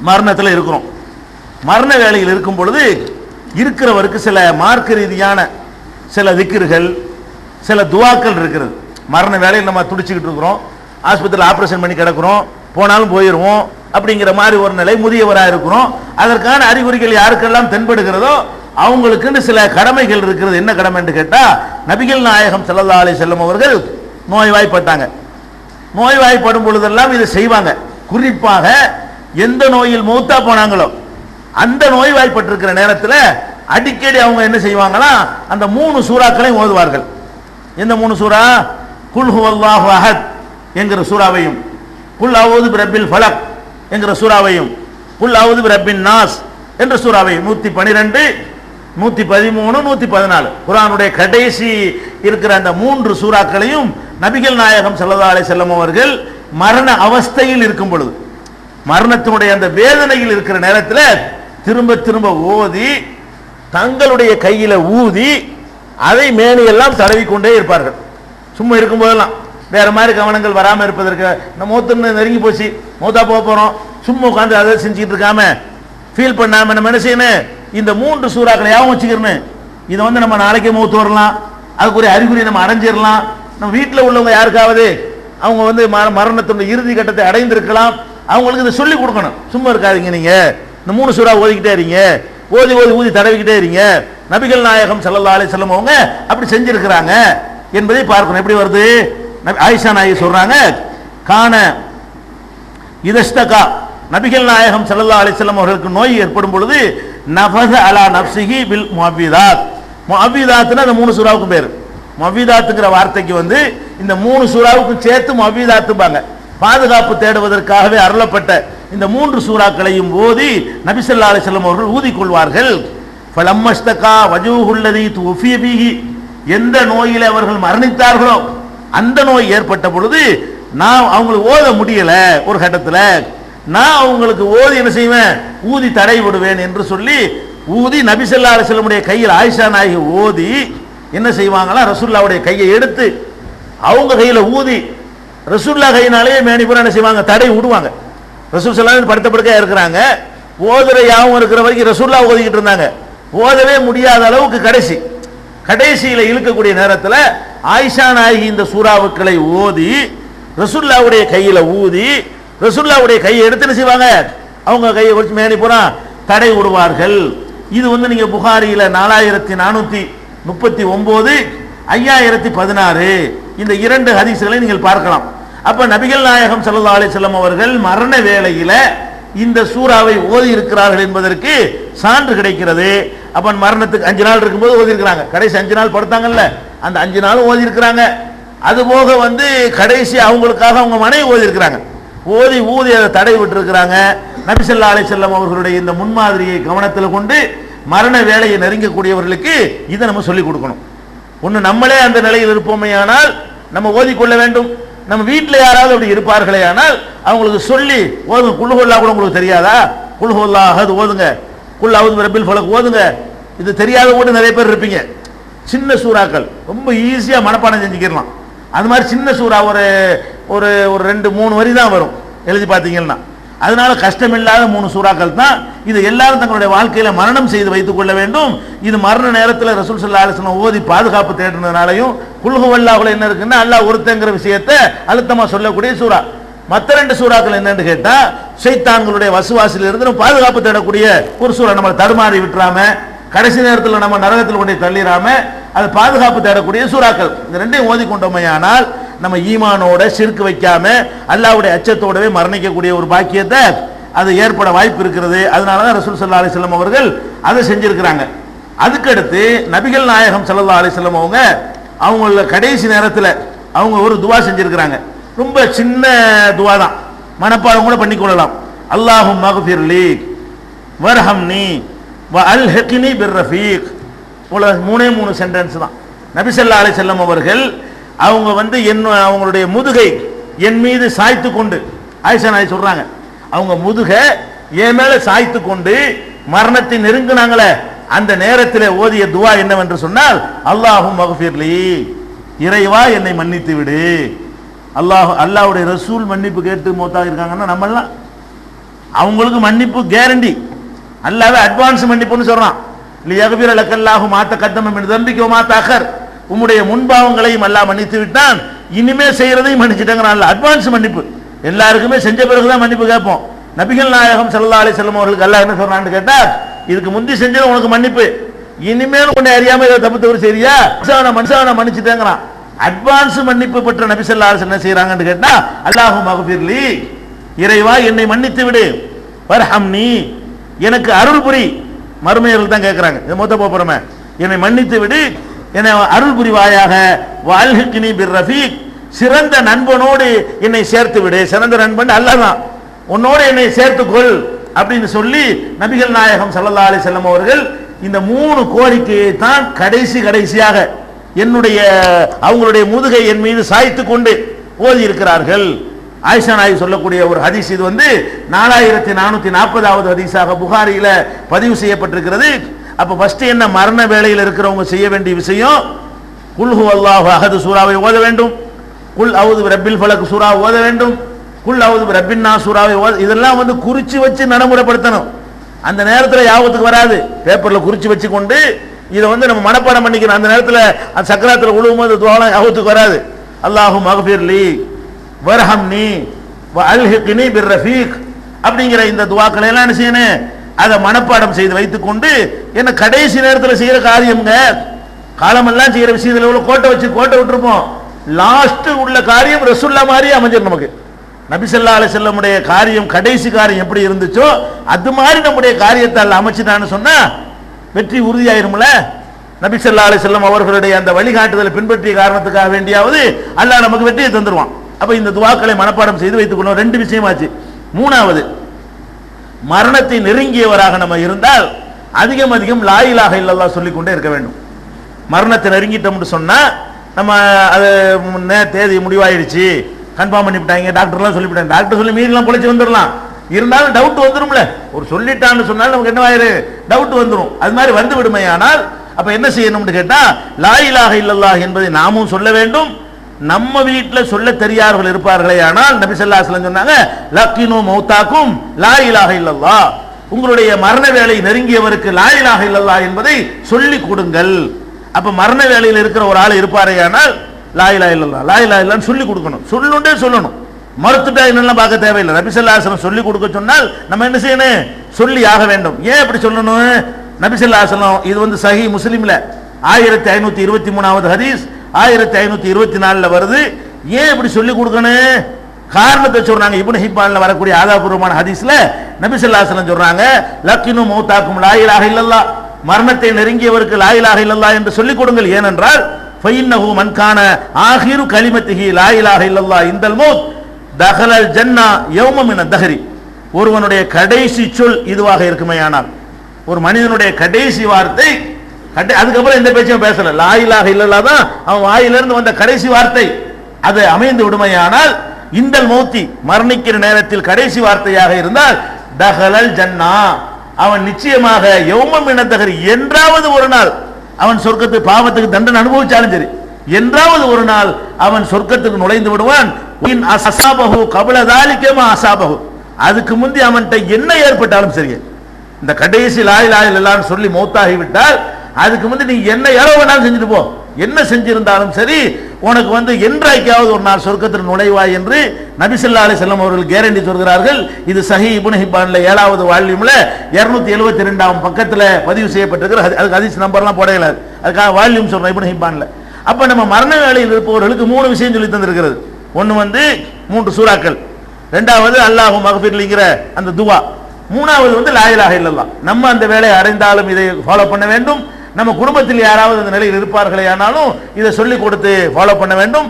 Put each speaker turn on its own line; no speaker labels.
மரணத்தில் இருக்கிறோம். மரண வேலையில் இருக்கும் பொழுது இருக்கிறவருக்கு சில மார்க்க ரீதியான சில திக்கிர்கள் சில துவாக்கள் இருக்கிறது. மரண வேலையில் நம்ம துடிச்சுக்கிட்டு இருக்கிறோம். ஆஸ்பத்திரியில் ஆப்ரேஷன் பண்ணி கிடக்கிறோம். போனாலும் போயிடுவோம் அப்படிங்கிற மாதிரி ஒரு நிலை முதியவராக இருக்கிறோம். அதற்கான அறிகுறிகள் யாருக்கெல்லாம் தென்படுகிறதோ அவங்களுக்குன்னு சில கடமைகள் இருக்கிறது. என்ன கடமைன்னு கேட்டால் நபிகள் நாயகம் செல்லல்லா அலி செல்லம் அவர்கள் நோய்வாய்ப்பட்டாங்க. நோய்வாய்ப்படும் பொழுதெல்லாம் இதை செய்வாங்க. குறிப்பாக எந்த நோயில் மூத்தா போனாங்களோ அந்த நோய்வாய்ப்பட்டிருக்கிற நேரத்தில் அடிக்கடி அவங்க என்ன செய்வாங்கன்னா அந்த மூணு சூறாக்களையும் ஓதுவார்கள். எந்த மூணு சூறா? குல் ஹுவல்லாஹு அஹத் என்கிற சூறாவையும் குல் அவுது பிரபில் ஃபலக் என்கிற சூறாவையும் குல் அவுது பிரபின் நாஸ் என்ற சூறாவையும் நூற்றி பனிரெண்டு நூற்றி பதிமூணு நூற்றி பதினாலு. குரானுடைய கடைசி இருக்கிற அந்த மூன்று சூறாக்களையும் நபிகள் நாயகம் ஸல்லல்லாஹு அலை செல்லம் அவர்கள் மரண அவஸ்தையில் இருக்கும் பொழுது மரணத்தினுடைய அந்த வேதனையில் இருக்கிற நேரத்தில் திரும்ப திரும்ப ஓதி தங்களுடைய கையில் ஊதி அதை மேனையெல்லாம் தடவி கொண்டே இருப்பார்கள். சும்மா இருக்கும்போதெல்லாம் வேற மாதிரி கவனங்கள் வராமல் இருப்பதற்கு நம்ம மூத்துன்னு நெருங்கி போச்சு மூத்தா போக போகிறோம் சும்மா உட்காந்து அதை செஞ்சுக்கிட்டு இருக்காம ஃபீல் பண்ணாமல் நம்ம என்ன செய்யணும்? இந்த மூன்று சூறாக்களை யாவும் வச்சுக்கிறணும். இதை வந்து நம்ம நாளைக்கே மூத்து வரலாம். அதுக்குரிய அறிகுறி நம்ம அடைஞ்சிடலாம் நம்ம வீட்டில் உள்ளவங்க யாருக்காவது அவங்க வந்து மர- மரணத்தினுடைய இறுதி கட்டத்தை அடைந்திருக்கலாம். அவங்களுக்கு இதை சொல்லி கொடுக்கணும். சும்மா இருக்காதீங்க நீங்க. இந்த மூணு சூறா ஓதிக்கிட்டே இருங்க. ஓதி ஓதி ஊதி தடவிக்கிட்டே இருங்க. நபிகள் நாயகம் ஸல்லல்லாஹு அலி செல்லம் அவங்க அப்படி செஞ்சிருக்கிறாங்க என்பதை பார்க்கணும். எப்படி வருது? ஆயிஷா நாயகி சொல்றாங்க காண இதஸ்தகா நபிகள் நாயகம் ஸல்லல்லாஹு அலி செல்லம் அவர்களுக்கு நோய் ஏற்படும் பொழுது நபத அலா நப்சிகி பில் முஅவ்விதாத். முஅவ்விதாத்னா அந்த மூணு சூறாவுக்கும் பேர். மவ்விதாத்துங்கிற வார்த்தைக்கு வந்து இந்த மூணு சூறாவுக்கும் சேர்த்து மவ்விதாத்துப்பாங்க பாதுகாப்பு தேடுவதற்காகவே அருளப்பட்ட இந்த மூன்று சூறாக்களையும் ஓதி நபிசல்லா ஸல்லல்லாஹு அலைஹி அவர்கள் ஊதி கொள்வார்கள். ஃபலம்மஸ்தகா வஜூஹுல்லதி துஃபிய எந்த நோயில் அவர்கள் மரணித்தார்களோ அந்த நோய் ஏற்பட்ட பொழுது நான் அவங்களுக்கு ஓத முடியல ஒரு கட்டத்தில். நான் அவங்களுக்கு ஓதி என்ன செய்வேன்? ஊதி தடை விடுவேன் என்று சொல்லி ஊதி நபிசல்லா செல்லமுடைய கையில் ஆயிஷா நாயகி ஓதி என்ன செய்வாங்களா ரசூல்லாவுடைய கையை எடுத்து அவங்க கையில் ஊதி ரசூல்லா கையினாலே மேனிபுரம் என்ன செய்வாங்க? தடை விடுவாங்க. ரசூல் சல்லாம் படுத்த படுக்கையாக இருக்கிறாங்க. ஓதுற யாவும் இருக்கிற வரைக்கும் ரசூல்லா ஓதிக்கிட்டு இருந்தாங்க. ஓதவே முடியாத அளவுக்கு கடைசி. கடைசியில் இழுக்கக்கூடிய நேரத்தில் ஆயிஷா நாயகி இந்த சூறாவுக்களை ஓதி ரசுல்லாவுடைய கையில் ஊதி ரசுல்லாவுடைய கையை எடுத்து என்ன செய்வாங்க? அவங்க கையை வச்சு மேனி பூரா தடை விடுவார்கள். இது வந்து நீங்கள் புகாரியில் நாலாயிரத்தி நானூற்றி முப்பத்தி ஒம்பது ஐயாயிரத்தி பதினாறு. இந்த இரண்டு ஹதீஸ்களை நீங்கள் பார்க்கலாம். அப்ப நபிகள் நாயகம் சல்லா அலைஹி செல்லம் அவர்கள் மரண வேளையில இந்த சூறாவை ஓதி இருக்கிறார்கள் என்பதற்கு சான்று கிடைக்கிறது. அப்ப மரணத்துக்கு அஞ்சு நாள் இருக்கும்போது ஓதி இருக்கிறாங்க. கடைசி அஞ்சு நாள் படுத்தாங்கல்ல? அந்த அஞ்சு நாளும் ஓதி இருக்கிறாங்க. அது போக வந்து கடைசி அவங்களுக்காக அவங்க மனைவி ஓதி இருக்கிறாங்க. ஓதி ஊதி அதை தடை விட்டுருக்கிறாங்க. நபிசல்லா அலை செல்லம் அவர்களுடைய இந்த முன்மாதிரியை கவனத்தில் கொண்டு மரண வேலையை நெருங்கக்கூடியவர்களுக்கு இதை நம்ம சொல்லிக் கொடுக்கணும். ஒன்று நம்மளே அந்த நிலையில் இருப்போமேயானால் நம்ம ஓதிக்கொள்ள வேண்டும். நம்ம வீட்டில் யாராவது அப்படி இருப்பார்களே ஆனால் அவங்களுக்கு சொல்லி ஓதுங்க குழுகொல்லா கூட உங்களுக்கு தெரியாதா? குழுகொல்லா அது ஓதுங்க. குள்ளாவது அவுது ரபில் ஓதுங்க. இது தெரியாத கூட நிறைய பேர் இருப்பீங்க. சின்ன சூறாக்கள். ரொம்ப ஈஸியாக மனப்பாடம் செஞ்சுக்கிடலாம். அது மாதிரி சின்ன சூறா ஒரு ஒரு ஒரு ரெண்டு மூணு வரி தான் வரும். எழுதி பார்த்தீங்கன்னா. அதனால கஷ்டமில்லாத மூணு சூறாக்கள் தான். இது எல்லாரும் தங்களுடைய வாழ்க்கையில மரணம் செய்து வைத்துக் கொள்ள வேண்டும். இது மரண நேரத்தில் ரசூல் சல்லா அலிஸ்லாம் ஓதி பாதுகாப்பு தேடுனதுனாலையும் குல்ஹுவல்லாஹுல என்ன இருக்குன்னா அல்லாஹ் ஒருத்தங்கிற விஷயத்தை அழுத்தமாக சொல்லக்கூடிய சூறா. மற்ற ரெண்டு சூறாக்கள் என்னன்னு கேட்டால் சைத்தான்களுடைய வசுவாசில் இருந்து நம்ம பாதுகாப்பு தேடக்கூடிய ஒரு சூறா. நம்மளை தடுமாறி விட்டுறாம கடைசி நேரத்தில் நம்ம நரகத்தில் கொண்டு தள்ளிடாம அது பாதுகாப்பு தேடக்கூடிய சூறாக்கள். இந்த ரெண்டையும் ஓதி கொண்டோமையானால் நம்ம ஈமானோட சிறுக்கு வைக்காம அல்லாவுடைய அச்சத்தோடவே மரணிக்கக்கூடிய ஒரு பாக்கியத்தை அது ஏற்பட வாய்ப்பு இருக்கிறது. அதனால தான் ரசூல் சல்லா அலிஸ்லாம் அவர்கள் அதை செஞ்சிருக்கிறாங்க. அதுக்கடுத்து நபிகள் நாயகம் சல்லா அலிஸ்லாம் அவங்க அவங்கள கடைசி நேரத்தில் அவங்க ஒரு துவா செஞ்சிருக்கிறாங்க. ரொம்ப சின்ன துவா தான் மனப்பாடம் கூட பண்ணிக்கொள்ளலாம் அல்லாஹும் மகஃபிர்லி வர்ஹம்னி வ அல் ஹெக்கினி பிர் ரஃபீக். மூணே மூணு சென்டென்ஸ் தான். நபிசல்லா அலை செல்லம் அவர்கள் அவங்க வந்து என் அவங்களுடைய முதுகை என் மீது சாய்த்து கொண்டு ஆயிஷா நாய் சொல்றாங்க அவங்க முதுகை என் மேல சாய்த்து கொண்டு மரணத்தை நெருங்கினாங்களே அந்த நேரத்தில் ஓதிய துவா என்னவென்று சொன்னால் அல்லாஹும் மகஃபிர்லி இறைவா என்னை மன்னித்து விடு. அல்லாஹ் அல்லாஹ்வுடைய ரசூல் மன்னிப்பு கேட்டு மௌத்தாக இருக்காங்கன்னா நம்மளாம் அவங்களுக்கு மன்னிப்பு கேரண்டி அல்லாவே அட்வான்ஸ் மன்னிப்புன்னு சொல்றான். எகபீர் லக்கல்லாஹு மாத்த கத்தம் என்று தம்பிக்கோ மாத்த அகர் உம்முடைய முன்பாவங்களையும் அல்லாஹ் மன்னித்து விட்டான் இனிமே செய்யறதையும் மன்னிச்சுட்டாங்கிறான் அட்வான்ஸ் மன்னிப்பு. எல்லாருக்குமே செஞ்ச பிறகுதான் மன்னிப்பு கேட்போம். நபிகள் நாயகம் ஸல்லல்லாஹு அலி வஸல்லம் அவர்களுக்கு அல்லாஹ் என்ன சொல்றான்னு கேட்டா இதுக்கு முந்தி செஞ்சது உனக்கு மன்னிப்பு. இனிமேல் உன்னை அறியாம இதை தப்பு தவறு சரியா மனுஷான மனுஷான மன்னிச்சுட்டேங்கிறான். அட்வான்ஸ் மன்னிப்பு பெற்ற நபி ஸல்லல்லாஹு என்ன செய்யறாங்கன்னு கேட்டா அல்லாஹு மகபிர்லி இறைவா என்னை மன்னித்து விடு வர்ஹம்னி. எனக்கு அருள் புரி. மறுமையர்கள் தான் கேட்கிறாங்க இது மொத்த போறோமே. என்னை மன்னித்து விடு என்னை அருள் புரிவாயாக வாழ்கினி பிர் ரஃபீக் சிறந்த நண்பனோடு என்னை சேர்த்து விடு. சிறந்த நண்பன் அல்லதான். உன்னோடு என்னை சேர்த்துக்கொள் அப்படின்னு சொல்லி நபிகள் நாயகம் சல்லா அலி செல்லம் அவர்கள் இந்த மூணு கோரிக்கையை தான் கடைசி கடைசியாக என்னுடைய அவங்களுடைய முதுகை என் மீது சாய்த்து கொண்டு ஓதி இருக்கிறார்கள் ஆயிஷா நாய் சொல்லக்கூடிய ஒரு ஹதீஸ் இது வந்து நாலாயிரத்தி நானூத்தி நாற்பதாவது ஹதீஸாக புகாரியில பதிவு செய்யப்பட்டிருக்கிறது. அப்ப ஃபர்ஸ்ட் என்ன மரண வேளையில் இருக்கிறவங்க செய்ய வேண்டிய விஷயம்? குல்ஹு அல்லாஹு அஹது சூறாவை ஓத வேண்டும். குல் அவுது ரப்பில் ஃபலக் சூறா ஓத வேண்டும். குல் அவுது ரப்பின்னா சூறாவை ஓத இதெல்லாம் வந்து குறிச்சு வச்சு நடைமுறைப்படுத்தணும். அந்த நேரத்தில் யாபத்துக்கு வராது. பேப்பரில் குறிச்சு வச்சு கொண்டு இதை வந்து நம்ம மனப்பாடம் பண்ணிக்கணும். அந்த நேரத்தில் அந்த சக்கராத்தில் உழுவும் போது துவாலாம் யாபத்துக்கு வராது. அல்லாஹு மகஃபிர்லி வர்ஹம்னி நீ அல்ஹிக்னி பிர் ரஃபீக் அப்படிங்கிற இந்த துவாக்களை எல்லாம் என்ன செய்யணும்? அதை மனப்பாடம் செய்து வைத்துக்கொண்டு என்ன கடைசி நேரத்தில் செய்யற காரியம்ங்க? காலமெல்லாம் செய்யற விஷயத்தில் எவ்வளோ கோட்டை வச்சு கோட்டை விட்டுருப்போம். லாஸ்ட் உள்ள காரியம் ரசுல்லா மாதிரி அமைஞ்சிடும் நமக்கு. நபி ஸல்லல்லாஹு அலைஹி காரியம் கடைசி காரியம் எப்படி இருந்துச்சோ அது மாதிரி நம்முடைய காரியத்தை அல்ல அமைச்சிட்டான்னு சொன்னா வெற்றி உறுதியாயிரும்ல? நபி ஸல்லல்லாஹு செல்லம் அவர்களுடைய அந்த வழிகாட்டுதலை பின்பற்றிய காரணத்துக்காக வேண்டியாவது அல்லாஹ் நமக்கு வெற்றியை தந்துருவான். அப்ப இந்த துவாக்களை மனப்பாடம் செய்து வைத்துக் கொள்ளும் ரெண்டு விஷயமாச்சு. மூணாவது மரணத்தை நெருங்கியவராக நம்ம இருந்தால் அதிகம் அதிகம் லாயிலாக இல்லல்லா சொல்லிக்கொண்டே இருக்க வேண்டும். மரணத்தை நெருங்கிட்டோம்னு சொன்னால் நம்ம அது முன்னே தேதி முடிவாயிடுச்சு. கன்ஃபார்ம் பண்ணிவிட்டாங்க டாக்டர்லாம் சொல்லிவிட்டாங்க. டாக்டர் சொல்லி மீறிலாம் பிழைச்சி வந்துடலாம். இருந்தாலும் டவுட் வந்துடும்ல ஒரு சொல்லிட்டான்னு சொன்னாலும் நமக்கு என்னவாயிரு டவுட் வந்துடும் அது மாதிரி வந்து விடுமையானால் அப்போ என்ன செய்யணும்னு கேட்டால் லாயிலாக இல்லல்லா என்பதை நாமும் சொல்ல வேண்டும். நம்ம வீட்டில் சொல்ல தெரியாதவர்கள் இருப்பார்களே ஆனால் நபி சொன்னாங்க லக்கினு மௌத்தாக்கும் லா இலாக இல்லல்லாஹ். உங்களுடைய மரண வேலை நெருங்கியவருக்கு லா இல்லல்லா என்பதை சொல்லி கொடுங்கள். அப்ப மரண வேலையில் இருக்கிற ஒரு ஆள் இருப்பாரே ஆனால் லா இலாஹ இல்லல்லாஹ் லா சொல்லி கொடுக்கணும். சொல்லுண்டே சொல்லணும். மறுத்துட்டா என்னெல்லாம் பார்க்க தேவையில்லை. நபிசல்லாசனம் சொல்லி கொடுக்க சொன்னால் நம்ம என்ன செய்யணும்? சொல்லி ஆக வேண்டும். ஏன் அப்படி சொல்லணும்? நபிசல்லாசனம் இது வந்து சஹி முஸ்லீம்ல. ஆயிரத்தி ஐநூத்தி இருபத்தி மூணாவது ஹதீஸ் ஆயிரத்தி ஐநூத்தி இருபத்தி நாலுல வருது. ஏன் இப்படி சொல்லி கொடுக்கணும்? காரணத்தை சொல்றாங்க. இப்னு ஹிப்பான்ல வரக்கூடிய ஆதாபூர்வமான ஹதீஸ்ல நபி சொல்றாங்க லக்கினு மௌத்தாக்கும் லாயிலாக இல்லல்லா மரணத்தை நெருங்கியவருக்கு லாயிலாக இல்லல்லா என்று சொல்லிக் கொடுங்கள். ஏனென்றால் ஃபைன்னஹு மன்கான ஆகிரு கலிமத்திஹி லாயிலாக இல்லல்லா இந்தல் மௌத். தஹலல் ஜன்னா யௌமம் என தஹரி. ஒருவனுடைய கடைசி சொல் இதுவாக இருக்குமேயானால் ஒரு மனிதனுடைய கடைசி வார்த்தை அதுக்கப்புறம் எந்த பேச்சும் பேசல. லாயிலாக இல்லல்லா தான் அவன் வாயிலிருந்து வந்த கடைசி வார்த்தை. அது அமைந்து விடுமையானால் இந்தல் மௌத்தி மரணிக்கிற நேரத்தில் கடைசி வார்த்தையாக இருந்தால் தஹலல் ஜன்னா. அவன் நிச்சயமாக யௌமம் இனத்தகர் என்றாவது ஒரு நாள் அவன் சொர்க்கத்து பாவத்துக்கு தண்டனை அனுபவிச்சாலும் சரி என்றாவது ஒரு நாள் அவன் சொர்க்கத்துக்கு நுழைந்து விடுவான். அசாபகு கபலதாலிக்கேமா அசாபகு அதுக்கு முந்தி அவன்கிட்ட என்ன ஏற்பட்டாலும் சரி இந்த கடைசி லாயில் ஆயில் எல்லாம் சொல்லி மௌத்தாகி விட்டால் அதுக்கு வந்து நீ என்ன எவ்வளவு வேணாலும் செஞ்சுட்டு போ. என்ன செஞ்சிருந்தாலும் சரி உனக்கு வந்து என்றைக்காவது ஒரு நாள் சொர்க்கத்தில் நுழைவாய் என்று நபிசல்லா அலி செல்லம் அவர்கள் கேரண்டி சொல்கிறார்கள். இது சஹி இப்னு ஏழாவது வால்யூம்ல இருநூத்தி எழுபத்தி ரெண்டாம் பக்கத்தில் பதிவு செய்யப்பட்டிருக்கிற அது- அதுக்கு ஹதீஸ் நம்பர்லாம் போடையில அதுக்காக வால்யூம் சொல்றேன் இப்னு ஹிப்பான்ல. அப்ப நம்ம மரண வேலையில் இருப்பவர்களுக்கு மூணு விஷயம் சொல்லி தந்திருக்கிறது. ஒன்று வந்து மூன்று சூறாக்கள். ரெண்டாவது அல்லாஹு மகஃபிர்லிங்கிற அந்த துவா. மூணாவது வந்து லாயிலாக இல்லலாம் நம்ம அந்த வேலையை அடைந்தாலும் இதை ஃபாலோ பண்ண வேண்டும். நம்ம குடும்பத்தில் யாராவது அந்த நிலையில் இருப்பார்களே ஆனாலும் இதை சொல்லிக் கொடுத்து ஃபாலோ பண்ண வேண்டும்.